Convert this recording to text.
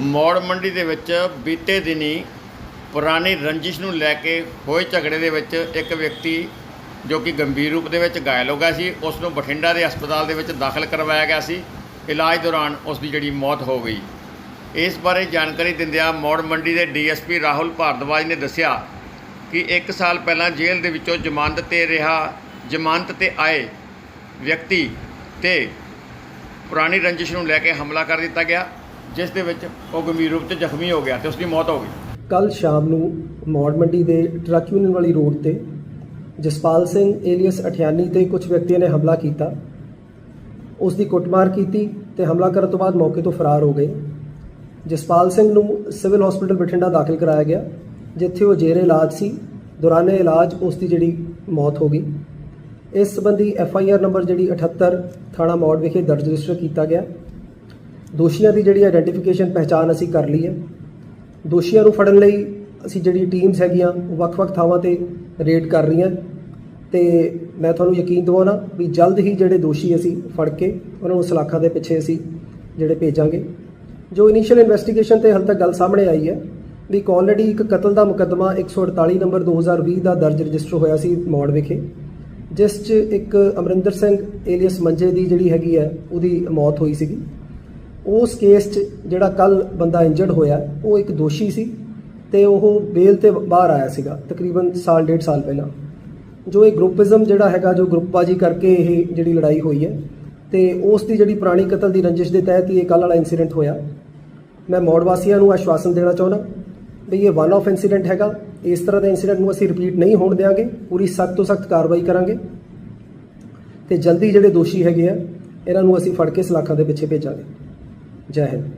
ਮੌੜ ਮੰਡੀ ਦੇ ਵਿੱਚ ਬੀਤੇ ਦਿਨੀ ਪੁਰਾਣੀ ਰੰਜਿਸ਼ ਨੂੰ ਲੈ ਕੇ ਹੋਏ ਝਗੜੇ ਦੇ ਵਿੱਚ ਇੱਕ ਵਿਅਕਤੀ ਜੋ ਕਿ ਗੰਭੀਰ ਰੂਪ ਦੇ ਵਿੱਚ ਘਾਇਲ ਹੋ ਗਿਆ ਸੀ, ਉਸ ਨੂੰ ਬਠਿੰਡਾ ਦੇ ਹਸਪਤਾਲ ਦੇ ਵਿੱਚ ਦਾਖਲ ਕਰਵਾਇਆ ਗਿਆ ਸੀ। ਇਲਾਜ ਦੌਰਾਨ ਉਸ ਦੀ ਜਿਹੜੀ ਮੌਤ ਹੋ ਗਈ। ਇਸ ਬਾਰੇ ਜਾਣਕਾਰੀ ਦਿੰਦਿਆਂ ਮੌੜ ਮੰਡੀ ਦੇ ਡੀਐਸਪੀ ਰਾਹੁਲ ਭਾਰਦਵਾਜ ਨੇ ਦੱਸਿਆ ਕਿ 1 ਸਾਲ ਪਹਿਲਾਂ ਜੇਲ੍ਹ ਦੇ ਵਿੱਚੋਂ ਜ਼ਮਾਨਤ ਤੇ ਰਿਹਾ, ਜ਼ਮਾਨਤ ਤੇ ਆਏ ਵਿਅਕਤੀ ਤੇ ਪੁਰਾਣੀ ਰੰਜਿਸ਼ ਨੂੰ ਲੈ ਕੇ ਹਮਲਾ ਕਰ ਦਿੱਤਾ ਗਿਆ। ਜਿਸ ਦੇ ਵਿੱਚ ਉਹ ਗੰਭੀਰ ਰੂਪ 'ਚ ਜ਼ਖਮੀ ਹੋ ਗਿਆ ਤੇ ਉਸ ਦੀ ਮੌਤ ਹੋ ਗਈ। ਕੱਲ ਸ਼ਾਮ ਨੂੰ ਮੌੜ ਮੰਡੀ ਦੇ ਟਰੱਕ ਯੂਨੀਅਨ ਵਾਲੀ ਰੋਡ ਤੇ ਜਸਪਾਲ ਸਿੰਘ ਏਲੀਅਸ ਅਠਿਆਨੀ ਤੇ ਕੁਝ ਵਿਅਕਤੀਆਂ ਨੇ ਹਮਲਾ ਕੀਤਾ। ਉਸ ਦੀ ਕੁੱਟਮਾਰ ਕੀਤੀ ਤੇ ਹਮਲਾ ਕਰਨ ਤੋਂ ਬਾਅਦ ਮੌਕੇ ਤੋਂ ਫਰਾਰ ਹੋ ਗਏ। ਜਸਪਾਲ ਸਿੰਘ ਨੂੰ ਸਿਵਲ ਹਸਪੀਟਲ ਬਠਿੰਡਾ ਦਾਖਲ ਕਰਾਇਆ ਗਿਆ, ਜਿੱਥੇ ਉਹ ਜੇਰੇ ਇਲਾਜ ਸੀ। ਦੌਰਾਨੇ ਇਲਾਜ ਉਸ ਦੀ ਜਿਹੜੀ ਮੌਤ ਹੋ ਗਈ। ਇਸ ਸੰਬੰਧੀ ਐਫ ਆਈ ਆਰ ਨੰਬਰ ਜਿਹੜੀ 78 ਥਾਣਾ ਮੌੜ ਵਿਖੇ ਦਰਜ ਰਜਿਸਟਰ ਕੀਤਾ ਗਿਆ। ਦੋਸ਼ੀਆਂ ਦੀ ਜਿਹੜੀ ਆਇਡੈਂਟੀਫਿਕੇਸ਼ਨ ਪਹਿਚਾਣ ਅਸੀਂ ਕਰ ਲਈ ਹੈ। ਦੋਸ਼ੀਆਂ ਨੂੰ ਫੜਨ ਲਈ ਅਸੀਂ ਜਿਹੜੀ ਟੀਮਸ ਹੈਗੀਆਂ, ਉਹ ਵੱਖ-ਵੱਖ ਥਾਵਾਂ ਤੇ ਰੇਡ ਕਰ ਰਹੀਆਂ। ਤੇ ਮੈਂ ਤੁਹਾਨੂੰ ਯਕੀਨ ਦਿਵਾਉਣਾ ਵੀ ਜਲਦ ਹੀ ਜਿਹੜੇ ਦੋਸ਼ੀ ਅਸੀਂ ਫੜ ਕੇ, ਉਹਨਾਂ ਨੂੰ ਸਲਾਖਾਂ ਦੇ ਪਿੱਛੇ ਅਸੀਂ ਜਿਹੜੇ ਭੇਜਾਂਗੇ। ਜੋ ਇਨੀਸ਼ੀਅਲ ਇਨਵੈਸਟੀਗੇਸ਼ਨ ਤੇ ਹਾਲ ਤੱਕ ਗੱਲ ਸਾਹਮਣੇ ਆਈ ਹੈ ਵੀ ਇੱਕ ਆਲਰੇਡੀ ਇੱਕ ਕਤਲ ਦਾ ਮੁਕੱਦਮਾ 148 ਨੰਬਰ 2020 ਦਾ ਦਰਜ ਰਜਿਸਟਰ ਹੋਇਆ ਸੀ ਮੌੜ ਵਿਖੇ, ਜਿਸ 'ਚ ਇੱਕ ਅਮਰਿੰਦਰ ਸਿੰਘ ਏਲੀਅਸ ਮੰਜੇ ਦੀ ਜਿਹੜੀ ਹੈਗੀ ਹੈ, ਉਹਦੀ ਮੌਤ ਹੋਈ ਸੀਗੀ। ਉਸ ਕੇਸ 'ਚ ਜਿਹੜਾ ਕੱਲ ਬੰਦਾ ਇੰਜਰਡ ਹੋਇਆ, ਉਹ ਇੱਕ ਦੋਸ਼ੀ ਸੀ ਤੇ ਉਹ ਬੇਲ ਤੇ ਬਾਹਰ ਆਇਆ ਸੀਗਾ, ਤਕਰੀਬਨ ਸਾਲ, ਡੇਢ ਸਾਲ ਪਹਿਲਾਂ। ਜੋ ਇਹ ਗਰੁੱਪਿਜ਼ਮ ਜਿਹੜਾ ਹੈਗਾ, ਜੋ ਗਰੁੱਪਬਾਜੀ ਕਰਕੇ ਇਹ ਜਿਹੜੀ ਲੜਾਈ ਹੋਈ ਹੈ, ਤੇ ਉਸ ਦੀ ਜਿਹੜੀ ਪੁਰਾਣੀ ਕਤਲ ਦੀ ਰੰਜਿਸ਼ ਦੇ ਤਹਿਤ ਹੀ ਇਹ ਕੱਲ ਵਾਲਾ ਇਨਸੀਡੈਂਟ ਹੋਇਆ। ਮੈਂ ਮੌੜ ਵਾਸੀਆਂ ਨੂੰ ਆਸ਼ਵਾਸਨ ਦੇਣਾ ਚਾਹੁੰਦਾ ਵੀ ਇਹ ਵਨ ਆਫ ਇਨਸੀਡੈਂਟ ਹੈਗਾ। ਇਸ ਤਰ੍ਹਾਂ ਦੇ ਇਨਸੀਡੈਂਟ ਨੂੰ ਅਸੀਂ ਰਿਪੀਟ ਨਹੀਂ ਹੋਣ ਦੇਵਾਂਗੇ ਪੂਰੀ ਸਖਤ ਤੋਂ ਸਖਤ ਕਾਰਵਾਈ ਕਰਾਂਗੇ। ਤੇ ਜਲਦੀ ਜਿਹੜੇ ਦੋਸ਼ੀ ਹੈਗੇ ਆ, ਇਹਨਾਂ ਨੂੰ ਅਸੀਂ ਫੜ ਕੇ ਸਲਾਖਾਂ ਦੇ ਪਿੱਛੇ ਭੇਜਾਂਗੇ। ਜੈ ਹਿੰਦ।